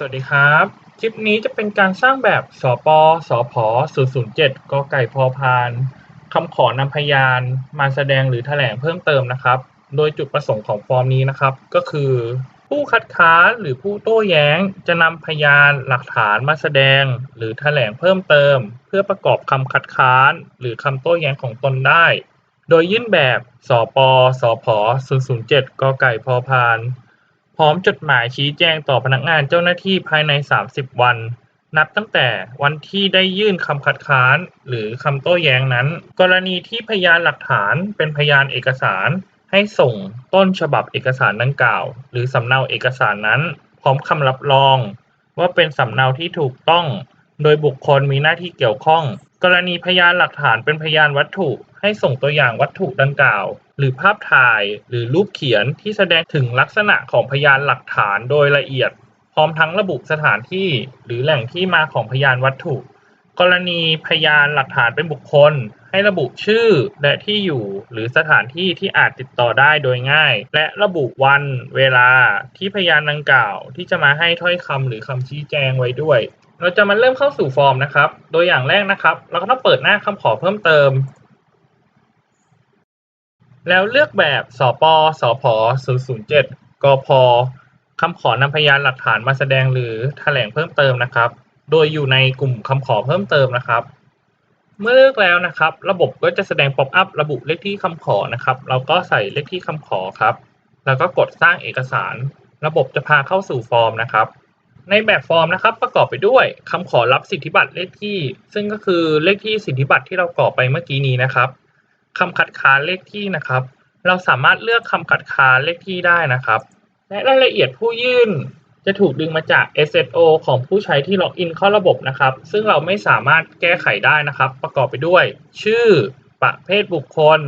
สวัสดีครับ คลิปนี้จะเป็นการสร้างแบบสปสพ007กไก่พอพานคำขอนำพยานมาแสดงหรือแถลงเพิ่มเติมนะครับ โดยจุดประสงค์ของฟอร์มนี้นะครับ ก็คือ ผู้คัดค้านหรือผู้โต้แย้งจะนำพยานหลักฐานมาแสดง หรือแถลงเพิ่มเติม เพื่อประกอบคำคัดค้าน หรือคำโต้แย้งของตนได้ โดยยื่นแบบสปสพ007กไก่พอพาน พร้อมจดหมายชี้แจงต่อพนักงานเจ้าหน้าที่ภายใน 30 วัน นับตั้งแต่วันที่ได้ยื่นคำคัดค้าน หรือคำโต้แย้งนั้น กรณีที่พยานหลักฐานเป็นพยานเอกสาร ให้ส่งต้นฉบับเอกสารดังกล่าว หรือสำเนาเอกสารนั้น พร้อมคำรับรอง ว่าเป็นสำเนาที่ถูกต้อง โดยบุคคลมีหน้าที่เกี่ยวข้อง กรณีพยานหลักฐานเป็นพยานวัตถุ ให้ส่งตัวอย่างวัตถุดังกล่าว หรือภาพถ่ายหรือรูปเขียนที่แสดงถึงลักษณะของพยานหลักฐานโดยละเอียด พร้อมทั้งระบุสถานที่หรือแหล่งที่มาของพยานวัตถุ กรณีพยานหลักฐานเป็นบุคคล ให้ระบุชื่อและที่อยู่หรือสถานที่ที่อาจติดต่อได้โดยง่าย และระบุวันเวลาที่พยานดังกล่าว ที่จะมาให้ถ้อยคำหรือคำชี้แจงไว้ด้วยเราจะมาเริ่มเข้าสู่ฟอร์มนะครับ โดยอย่างแรกนะครับ เราก็ต้องเปิดหน้าคำขอเพิ่มเติม แล้วเลือกแบบ สปสพ007 กพ คำขอนำพยานหลักฐานมาแสดงหรือแถลงเพิ่มเติมนะครับ โดยอยู่ในกลุ่มคำขอเพิ่มเติมนะครับ เมื่อเลือกแล้วนะครับ ระบบก็จะแสดงป๊อปอัพระบุเลขที่คำขอนะครับ เราก็ใส่เลขที่คำขอครับ แล้วก็กดสร้างเอกสาร ระบบจะพาเข้าสู่ฟอร์มนะครับในแบบฟอร์มนะครับประกอบไปด้วยคำขอรับสิทธิบัตรเลขที่ ซึ่งก็คือเลขที่สิทธิบัตรที่เรากรอกไปเมื่อกี้นี้นะครับ คำคัดค้านเลขที่นะครับ เราสามารถเลือกคำคัดค้านเลขที่ได้นะครับ และรายละเอียดผู้ยื่นจะถูกดึงมาจาก SSO ของผู้ใช้ที่ล็อกอินเข้าระบบนะครับ ซึ่งเราไม่สามารถแก้ไขได้นะครับ ประกอบไปด้วย ชื่อ ประเภทบุคคล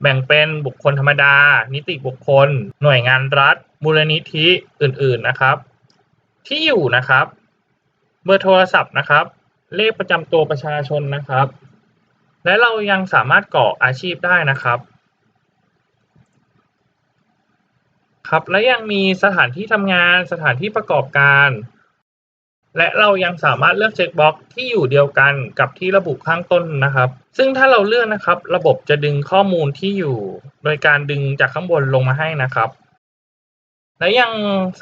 แบ่งเป็นบุคคลธรรมดา นิติบุคคล หน่วยงานรัฐ มูลนิธิอื่น ๆนะครับ ที่อยู่นะครับ เบอร์โทรศัพท์นะครับ เลขประจำตัวประชาชนนะครับ และเรายังสามารถกรออาชีพได้นะครับครับและยังมีสถานที่ทำงานสถานที่ประกอบการ และเรายังสามารถเลือกเช็คบ็อกที่อยู่เดียวกันกับที่ระบุข้างต้นนะครับ ซึ่งถ้าเราเลือกนะครับ ระบบจะดึงข้อมูลที่อยู่ โดยการดึงจากข้างบนลงมาให้นะครับ และยัง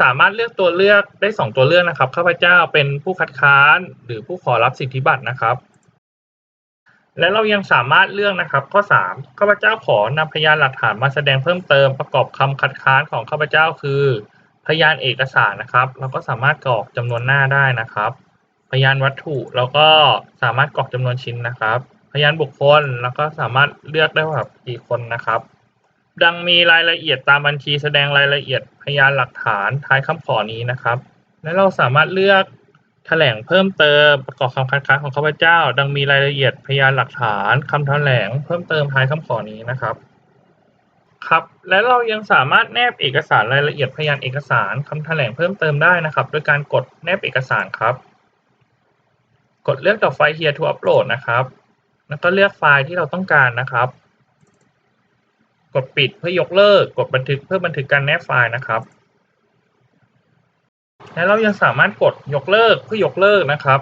สามารถเลือกตัวเลือกได้ 2 ตัวเลือกนะครับข้าพเจ้าเป็นผู้คัดค้าน หรือผู้ขอรับสิทธิบัตรนะครับ และเรายังสามารถเลือกนะครับ ข้อ 3 ข้าพเจ้าขอนำพยานหลักฐานมาแสดงเพิ่มเติมประกอบคำคัดค้านของข้าพเจ้าคือ พยานเอกสารนะครับ เราก็สามารถกรอกจำนวนหน้าได้นะครับ พยานวัตถุเราก็สามารถกรอกจำนวนชิ้นนะครับ พยานบุคคลแล้วก็สามารถเลือกได้ว่ากี่คนนะครับ ดังมีรายละเอียดตามบัญชีแสดงรายละเอียดพยานหลักฐานท้ายคำขอนี้นะครับ และเราสามารถเลือก แถลงเพิ่มเติมประกอบคำคัดค้านของข้าพเจ้า ดังมีรายละเอียดพยานหลักฐานคำแถลงเพิ่มเติมท้ายคำขอนี้นะครับครับและเรายังสามารถแนบเอกสารรายละเอียดพยานเอกสารคำแถลงเพิ่มเติมได้นะครับ โดยการกดแนบเอกสารครับ กดเลือกจากไฟล์ here to upload นะครับ แล้วก็เลือกไฟล์ที่เราต้องการนะครับ กดปิดเพื่อยกเลิก กดบันทึกเพื่อบันทึกการแนบไฟล์นะครับ และเรายังสามารถกดยกเลิกเพื่อยกเลิกนะครับ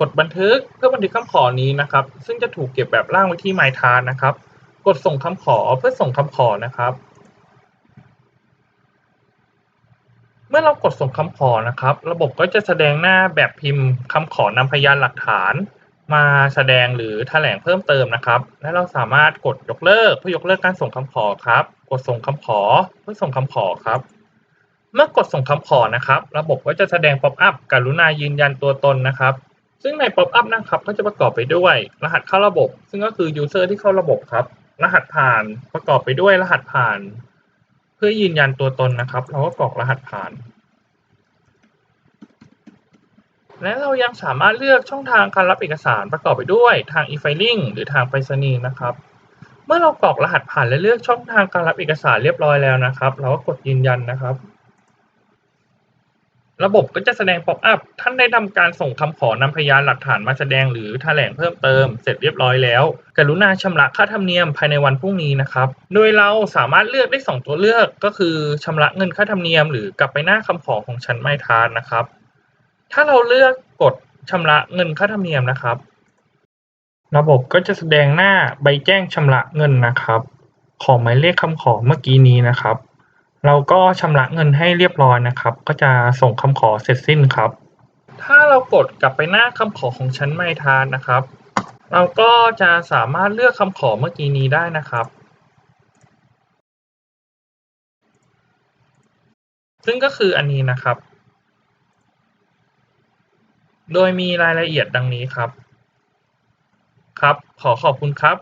กดบันทึกเพื่อบันทึกคำขอนี้นะครับ ซึ่งจะถูกเก็บแบบล่างไว้ที่ My t a s นะครับ กดส่งคำขอเพื่อส่งคำขอนะครับ เมื่อเรากดส่งคำขอนะครับ ระบบก็จะแสดงหน้าแบบพิมพ์คำขอนำพยานหลักฐาน มาแสดงหรือแถลงเพิ่มเติมนะครับ และเราสามารถกดยกเลิกเพื่อยกเลิกการส่งคำขอครับ กดส่งคำขอเพื่อส่งคำขอครับ เมื่อกดส่งคำขอนะครับ ระบบก็จะแสดงป๊อปอัพกรุณายืนยันตัวตนนะครับ ซึ่งในป๊อปอัพนะครับก็จะประกอบไปด้วย รหัสเข้าระบบ ซึ่งก็คือ user ที่เข้าระบบครับ รหัสผ่านประกอบไปด้วยรหัสผ่าน เพื่อยืนยันตัวตนนะครับ เราก็กรอกรหัสผ่าน และเรายังสามารถเลือกช่องทางการรับเอกสารประกอบไปด้วยทาง e-filing หรือทางไปรษณีย์นะครับเมื่อเรากรอกรหัสผ่านและเลือกช่องทางการรับเอกสารเรียบร้อยแล้วนะครับ เราก็กดยืนยันนะครับ ระบบก็จะแสดงป๊อปอัพ ท่านได้ทำการส่งคำขอนำพยานหลักฐานมาแสดงหรือแถลงเพิ่มเติม เสร็จเรียบร้อยแล้ว กรุณาชำระค่าธรรมเนียมภายในวันพรุ่งนี้นะครับ โดยเราสามารถเลือกได้ 2 ตัวเลือกก็คือชำระเงินค่าธรรมเนียม หรือกลับไปหน้าคำขอของชั้นไม่ทานนะครับ ถ้าเราเลือกกดชำระเงินค่าธรรมเนียมนะครับ ระบบก็จะแสดงหน้าใบแจ้งชำระเงินนะครับ ของหมายเลขคำขอเมื่อกี้นี้นะครับ เราก็ชำระเงินให้เรียบร้อยนะครับ ก็จะส่งคำขอเสร็จสิ้นครับ ถ้าเรากดกลับไปหน้าคำขอของชั้นไมทานนะครับ เราก็จะสามารถเลือกคำขอเมื่อกี้นี้ได้นะครับ ซึ่งก็คืออันนี้นะครับ โดยมีรายละเอียดดังนี้ครับ ครับ ขอขอบคุณครับ